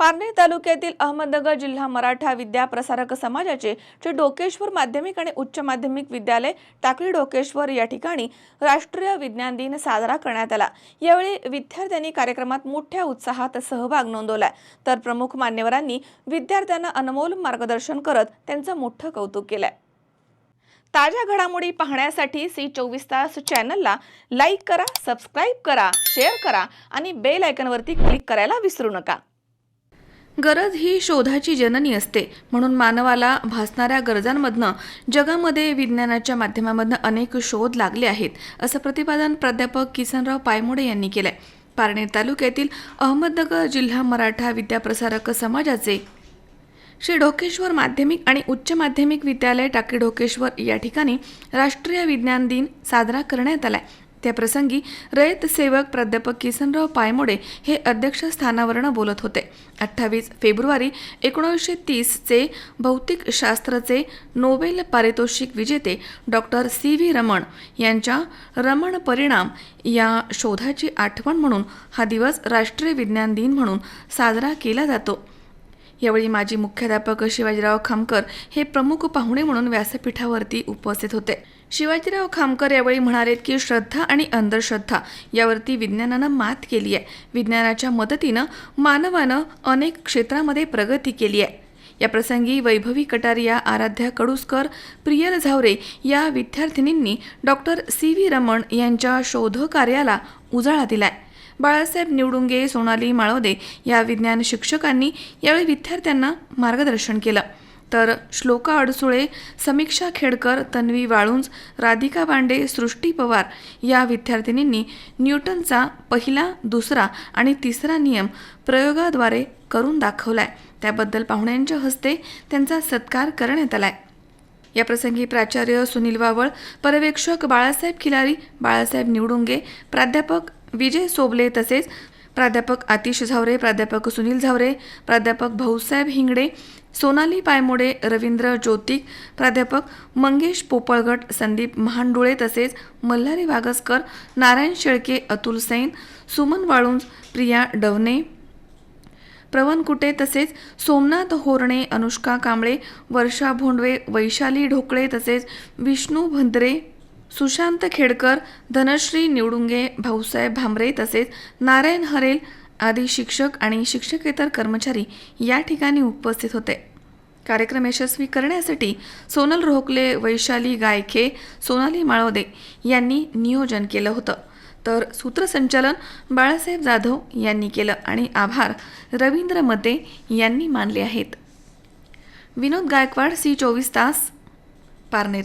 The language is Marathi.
पारनेर तालुक्यातील अहमदनगर जिल्हा मराठा विद्या प्रसारक समाजाचे जे डोकेश्वर माध्यमिक आणि उच्च माध्यमिक विद्यालय टाकळी डोकेश्वर या ठिकाणी राष्ट्रीय विज्ञान दिन साजरा करण्यात आला. यावेळी विद्यार्थ्यांनी कार्यक्रमात मोठ्या उत्साहात सहभाग नोंदवला. तर प्रमुख मान्यवरांनी विद्यार्थ्यांना अनमोल मार्गदर्शन करत त्यांचं मोठं कौतुक केलंय. ताज्या घडामोडी पाहण्यासाठी सी चोवीस तास चॅनलला लाईक करा सबस्क्राईब करा शेअर करा आणि बेल आयकनवरती क्लिक करायला विसरू नका. गरज ही शोधाची जननी असते. म्हणून मानवाला भासणाऱ्या गरजांमधनं जगामध्ये विज्ञानाच्या माध्यमामधनं अनेक शोध लागले आहेत असं प्रतिपादन प्राध्यापक किसनराव पायमोडे यांनी केलंय. पारनेर तालुक्यातील अहमदनगर जिल्हा मराठा विद्याप्रसारक समाजाचे श्री ढोकेश्वर माध्यमिक आणि उच्च माध्यमिक विद्यालय टाकी ढोकेश्वर या ठिकाणी राष्ट्रीय विज्ञान दिन साजरा करण्यात आलाय. त्याप्रसंगी रयत सेवक प्राध्यापक किसनराव पायमोडे हे अध्यक्षस्थानावरनं बोलत होते. अठ्ठावीस फेब्रुवारी एकोणीसशे तीसचे भौतिकशास्त्राचे नोबेल पारितोषिक विजेते डॉक्टर सी व्ही रमण यांच्या रमण परिणाम या शोधाची आठवण म्हणून हा दिवस राष्ट्रीय विज्ञान दिन म्हणून साजरा केला जातो. यावेळी माजी मुख्याध्यापक शिवाजीराव खामकर हे प्रमुख पाहुणे म्हणून व्यासपीठावरती उपस्थित होते. शिवाजीराव खामकर यावेळी म्हणालेत की श्रद्धा आणि अंधश्रद्धा यावरती विज्ञानानं मात केली आहे. विज्ञानाच्या मदतीनं मानवानं अनेक क्षेत्रामध्ये प्रगती केली आहे. या प्रसंगी वैभवी कटारिया आराध्या कडुसकर प्रियल झावरे या विद्यार्थिनींनी डॉक्टर सी व्ही रमण यांच्या शोधकार्याला उजाळा दिलाय. बाळासाहेब निवडुंगे सोनाली माळवदे या विज्ञान शिक्षकांनी यावेळी विद्यार्थ्यांना मार्गदर्शन केलं. तर श्लोका अडसुळे समीक्षा खेडकर तन्वी वाळुंज राधिका बांडे सृष्टी पवार या विद्यार्थिनींनी न्यूटनचा पहिला दुसरा आणि तिसरा नियम प्रयोगाद्वारे करून दाखवलाय. त्याबद्दल पाहुण्यांच्या हस्ते त्यांचा सत्कार करण्यात आलाय. या प्रसंगी प्राचार्य सुनील वावळ पर्यवेक्षक बाळासाहेब खिलारी बाळासाहेब निवडुंगे प्राध्यापक विजय सोबले तसेच प्राध्यापक आतिश झावरे प्राध्यापक सुनील झावरे प्राध्यापक भाऊसाहेब हिंगडे सोनाली पायमोडे रवींद्र ज्योतिक प्राध्यापक मंगेश पोपळगट संदीप महांडुळे तसेच मल्हारी वागसकर नारायण शेळके अतुल सैन सुमन वाळुंज प्रिया डवणे प्रवन कुटे तसेच सोमनाथ होरणे अनुष्का कांबळे वर्षा भोंडवे वैशाली ढोकळे तसेच विष्णू भंद्रे सुशांत खेडकर धनश्री निवडुंगे भाऊसाहेब भांबरे तसेच नारायण हरेल आदी शिक्षक आणि शिक्षकेतर कर्मचारी या ठिकाणी उपस्थित होते. कार्यक्रम यशस्वी करण्यासाठी सोनल रोहकले वैशाली गायखे सोनाली माळवदे यांनी नियोजन केलं होतं. तर सूत्रसंचालन बाळासाहेब जाधव यांनी केलं आणि आभार रवींद्र मते यांनी मानले आहेत. विनोद गायकवाड सी चोवीस तास पारनेर.